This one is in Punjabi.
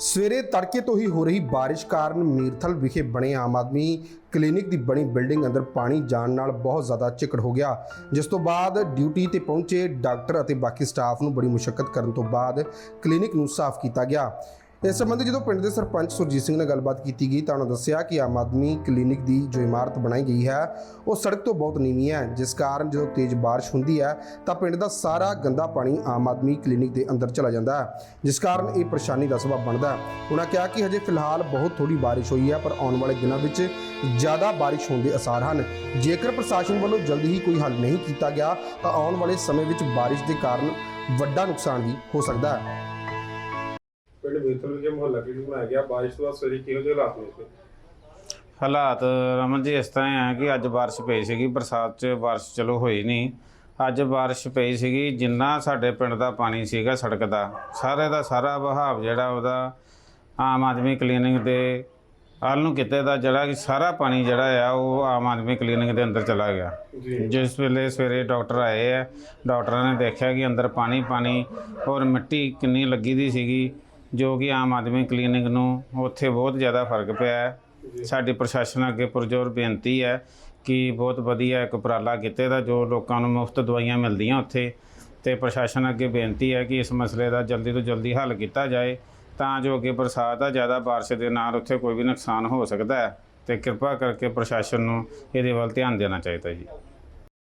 ਸਵੇਰੇ ਤੜਕੇ ਤੋਂ ਹੀ ਹੋ ਰਹੀ ਬਾਰਿਸ਼ ਕਾਰਨ ਮੀਰਥਲ ਵਿਖੇ ਬਣੇ ਆਮ ਆਦਮੀ ਕਲੀਨਿਕ ਦੀ ਬਣੀ ਬਿਲਡਿੰਗ ਅੰਦਰ ਪਾਣੀ ਜਾਣ ਨਾਲ ਬਹੁਤ ਜ਼ਿਆਦਾ ਚਿੱਕੜ ਹੋ ਗਿਆ, ਜਿਸ ਤੋਂ ਬਾਅਦ ਡਿਊਟੀ ਤੇ ਪਹੁੰਚੇ ਡਾਕਟਰ ਅਤੇ ਬਾਕੀ ਸਟਾਫ ਨੂੰ ਬੜੀ ਮੁਸ਼ਕਲ ਕਰਨ ਤੋਂ ਬਾਅਦ ਕਲੀਨਿਕ ਨੂੰ ਸਾਫ਼ ਕੀਤਾ ਗਿਆ। ਇਸ ਸੰਬੰਧੀ ਜਦੋਂ ਪਿੰਡ ਦੇ ਸਰਪੰਚ ਸੁਰਜੀਤ ਸਿੰਘ ਨਾਲ ਗੱਲਬਾਤ ਕੀਤੀ ਗਈ ਤਾਂ ਉਹਨਾਂ ਦੱਸਿਆ ਕਿ ਆਮ ਆਦਮੀ ਕਲੀਨਿਕ ਦੀ ਜੋ ਇਮਾਰਤ ਬਣਾਈ ਗਈ ਹੈ, ਉਹ ਸੜਕ ਤੋਂ ਬਹੁਤ ਨੀਵੀਂ ਹੈ। ਜਿਸ ਕਾਰਨ ਜਦੋਂ ਤੇਜ਼ ਬਾਰਿਸ਼ ਹੁੰਦੀ ਹੈ, ਤਾਂ ਪਿੰਡ ਦਾ ਸਾਰਾ ਗੰਦਾ ਪਾਣੀ ਆਮ ਆਦਮੀ ਕਲੀਨਿਕ ਦੇ ਅੰਦਰ ਚਲਾ ਜਾਂਦਾ ਹੈ। ਜਿਸ ਕਾਰਨ ਇਹ ਪਰੇਸ਼ਾਨੀ ਦਾ ਸਬਬ ਬਣਦਾ ਹੈ। ਉਹਨਾਂ ਕਿਹਾ ਕਿ ਹਜੇ ਫਿਲਹਾਲ ਬਹੁਤ ਥੋੜੀ ਬਾਰਿਸ਼ ਹੋਈ ਹੈ, ਪਰ ਆਉਣ ਵਾਲੇ ਦਿਨਾਂ ਵਿੱਚ ਜ਼ਿਆਦਾ ਬਾਰਿਸ਼ ਹੋਣ ਦੇ ਅਸਾਰ ਹਨ। ਜੇਕਰ ਪ੍ਰਸ਼ਾਸਨ ਵੱਲੋਂ ਜਲਦੀ ਹੀ ਕੋਈ ਹੱਲ ਨਹੀਂ ਕੀਤਾ ਗਿਆ, ਤਾਂ ਆਉਣ ਵਾਲੇ ਸਮੇਂ ਵਿੱਚ ਬਾਰਿਸ਼ ਦੇ ਕਾਰਨ ਵੱਡਾ ਨੁਕਸਾਨ ਵੀ ਹੋ ਸਕਦਾ ਹੈ। ਪਿੰਡ ਮੀਰਥਲ ਵਿਖੇ ਮੁਹੱਲਾ ਕਲੀਨਿਕ ਬਣਾਇਆ ਗਿਆ ਬਾਰਿਸ਼ ਤੋਂ ਬਾਅਦ ਸਵੇਰੇ ਕਿਹੋ ਜਿਹੇ ਹਾਲਾਤ ਨੇ ਇੱਥੇ ਹਾਲਾਤ ਰਮਨ ਜੀ ਇਸ ਤਰ੍ਹਾਂ ਹੈ ਕਿ ਅੱਜ ਬਾਰਿਸ਼ ਪਈ ਸੀਗੀ ਬਰਸਾਤ 'ਚ ਬਾਰਿਸ਼ ਚਲੋ ਹੋਈ ਨਹੀਂ। ਅੱਜ ਬਾਰਿਸ਼ ਪਈ ਸੀਗੀ ਜਿੰਨਾ ਸਾਡੇ ਪਿੰਡ ਦਾ ਪਾਣੀ ਸੀਗਾ ਸੜਕ ਦਾ ਸਾਰੇ ਦਾ ਸਾਰਾ ਵਹਾਵ ਜਿਹੜਾ ਉਹਦਾ ਆਮ ਆਦਮੀ ਕਲੀਨਿਕ ਦੇ ਆਲ ਨੂੰ ਕਿਤੇ ਦਾ ਜਿਹੜਾ ਕਿ ਸਾਰਾ ਪਾਣੀ ਜਿਹੜਾ ਆ ਉਹ ਆਮ ਆਦਮੀ ਕਲੀਨਿਕ ਦੇ ਅੰਦਰ ਚਲਾ ਗਿਆ। ਜਿਸ ਵੇਲੇ ਸਵੇਰੇ ਡਾਕਟਰ ਆਏ ਆ ਡਾਕਟਰਾਂ ਨੇ ਦੇਖਿਆ ਕਿ ਅੰਦਰ ਪਾਣੀ ਪਾਣੀ ਔਰ ਮਿੱਟੀ ਕਿੰਨੀ ਲੱਗੀ ਦੀ ਸੀਗੀ। ਜੋ ਕਿ ਆਮ ਆਦਮੀ ਕਲੀਨਿਕ ਨੂੰ ਉੱਥੇ ਬਹੁਤ ਜ਼ਿਆਦਾ ਫ਼ਰਕ ਪਿਆ ਹੈ। ਸਾਡੀ ਪ੍ਰਸ਼ਾਸਨ ਅੱਗੇ ਪੁਰਜੋਰ ਬੇਨਤੀ ਹੈ ਕਿ ਬਹੁਤ ਵਧੀਆ ਇੱਕ ਉਪਰਾਲਾ ਕੀਤੇ ਦਾ ਜੋ ਲੋਕਾਂ ਨੂੰ ਮੁਫਤ ਦਵਾਈਆਂ ਮਿਲਦੀਆਂ ਉੱਥੇ। ਤੇ ਪ੍ਰਸ਼ਾਸਨ ਅੱਗੇ ਬੇਨਤੀ ਹੈ ਕਿ ਇਸ ਮਸਲੇ ਦਾ ਜਲਦੀ ਤੋਂ ਜਲਦੀ ਹੱਲ ਕੀਤਾ ਜਾਏ, ਤਾਂ ਜੋ ਅੱਗੇ ਬਰਸਾਤ ਆ, ਜ਼ਿਆਦਾ ਬਾਰਿਸ਼ ਦੇ ਨਾਲ ਉੱਥੇ ਕੋਈ ਵੀ ਨੁਕਸਾਨ ਹੋ ਸਕਦਾ ਹੈ। ਤੇ ਕਿਰਪਾ ਕਰਕੇ ਪ੍ਰਸ਼ਾਸਨ ਨੂੰ ਇਹਦੇ ਵੱਲ ਧਿਆਨ ਦੇਣਾ ਚਾਹੀਦਾ ਜੀ।